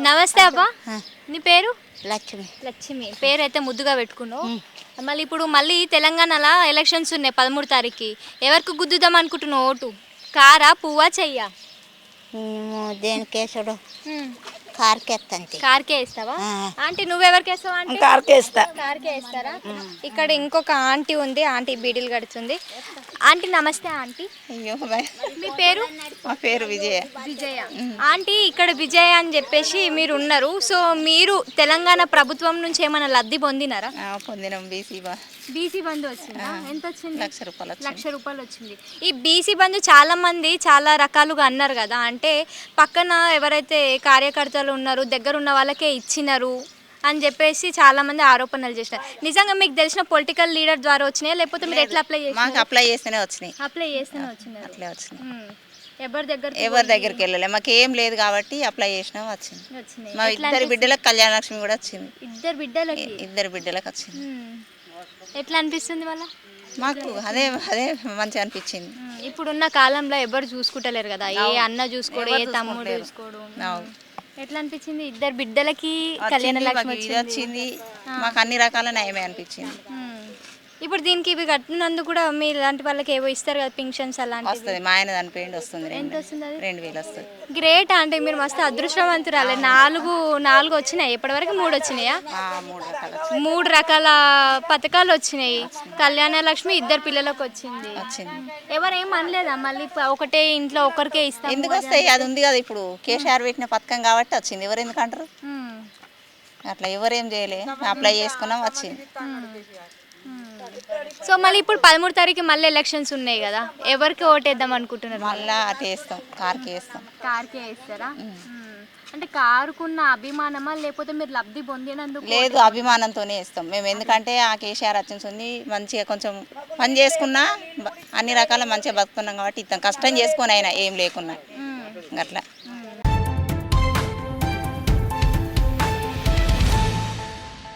నమస్తే అబ్బా. నీ పేరు? లక్ష్మి. లక్ష్మి. పేరు అయితే ముద్దుగా పెట్టుకున్నావు. మళ్ళీ ఇప్పుడు మళ్ళీ తెలంగాణలో ఎలక్షన్స్ ఉన్నాయి పదమూడు తారీఖుకి. ఎవరికి గుద్దుదాం అనుకుంటున్నావు ఓటు? కారా పువ్వా చెయ్యా? మేము దేనికేసుడు. కార్కే వేస్తావా? ఆ. ఆంటీ నువ్వెవరికి కార్కే వేస్తారా? ఇక్కడ ఇంకొక ఆంటీ ఉంది ఆంటీ బీడీలు కడుతుంది ఆంటీ నమస్తే ఆంటీ. అయ్యో మీ పేరు? మా పేరు విజయ. విజయ. ఆంటీ ఇక్కడ విజయ అని చెప్పేసి మీరు ఉన్నారు సో మీరు తెలంగాణ ప్రభుత్వం నుంచి ఏమైనా లబ్ధి పొందినారా? పొందినాం బీసీ బీసీ బంధు వచ్చిందా? ఎంత వచ్చింది? లక్ష రూపాయలు వచ్చింది. లక్ష రూపాయలు వచ్చింది. ఈ బీసీ బంధు చాలా మంది చాలా రకాలుగా అన్నారు కదా. అంటే పక్కన ఎవరైతే కార్యకర్తలు ఉన్నారో దగ్గర ఉన్న వాళ్ళకే ఇచ్చినారు అని చెప్పేసి చాలా మంది ఆరోపణలు చేసినారు. నిజంగా మీకు తెలిసిన పొలిటికల్ లీడర్ ద్వారా వచ్చినాయా? లేకపోతే మీరు ఎట్లా అప్లై మాకు చేసినారు అప్లై చేస్తేనే వచ్చినాయి. అప్లై చేస్తేనే అట్లే వచ్చినాయి. ఎవరి దగ్గర ఎవరి దగ్గరికి వెళ్ళలే. మాకు ఏం లేదు కాబట్టి అప్లై చేసినాం వచ్చింది. మా ఇద్దరు బిడ్డలకు కళ్యాణ లక్ష్మి కూడా వచ్చింది. ఇద్దరు బిడ్డలకి? ఇద్దరు బిడ్డలకు వచ్చింది. ఎట్లా అనిపిస్తుంది వాళ్ళ మాకు అదే అదే మంచిగా అనిపించింది. ఇప్పుడున్న కాలంలో ఎవరు చూసుకుంటలేరు కదా. ఏ అన్న చూసుకోడు ఏ తమ్ముడు చూసుకోడు. ఎట్లా అనిపించింది ఇద్దరు బిడ్డలకి కళ్యాణ లక్ష్మి వచ్చింది. మాకు అన్ని రకాల నయమే అనిపించింది. ఇప్పుడు దీనికి ఇవి కట్టినందుకు కూడా మీరు ఇలాంటి వాళ్ళకి ఏవో ఇస్తారు కదా పింఛన్స్ అలాంటివి? వస్తుంది. మా ఆయన చనిపోయింది వస్తుంది. ఎంత రెండు వస్తుంది అది? రెండు వేలు వస్తుంది. గ్రేట్ అంటే మీరు మస్తు అదృష్టవంతురాలే. నాలుగు నాలుగు వచ్చినాయి. ఇప్పటివరకు మూడు వచ్చినాయా? ఆ, మూడు రకాలు వచ్చింది. మూడు రకాల పథకాలు వచ్చినాయి. కళ్యాణ లక్ష్మి ఇద్దరు పిల్లలకు వచ్చింది. వచ్చింది. ఎవరేం అనలేదా? మళ్ళీ ప- ఒకటే ఇంట్లో ఒకరికే ఇస్తాం ఎందుకు వస్తాయి? అది ఉంది కదా ఇప్పుడు. కేసీఆర్ పెట్టిన పథకం కాబట్టి వచ్చింది. ఎవరు ఎందుకు అంటారు? ఉమ్. అట్లా ఎవరేం చేయలే. అప్లై చేసుకున్నాం వచ్చింది. సో మళ్ళీ ఇప్పుడు పదమూడు తారీఖు మళ్ళీ ఎలక్షన్స్ ఉన్నాయి కదా. ఎవరికి ఓటేద్దాం అనుకుంటున్నారు? మళ్ళా అటు వేస్తాం కార్కి వేస్తాం. కార్కే వేస్తారా? అంటే కారుకున్న అభిమానమా లేకపోతే మీరు లబ్ధి పొందినందుకు లేదు అభిమానంతోనే వేస్తాం. మేము ఎందుకంటే ఆ కేసీఆర్ వచ్చింది మంచిగా కొంచెం పని చేసుకున్నా అన్ని రకాల మంచిగా బతుకున్నాం కాబట్టి ఇస్తాం కష్టం చేసుకొని అయినా ఏం లేకున్నా. అట్లా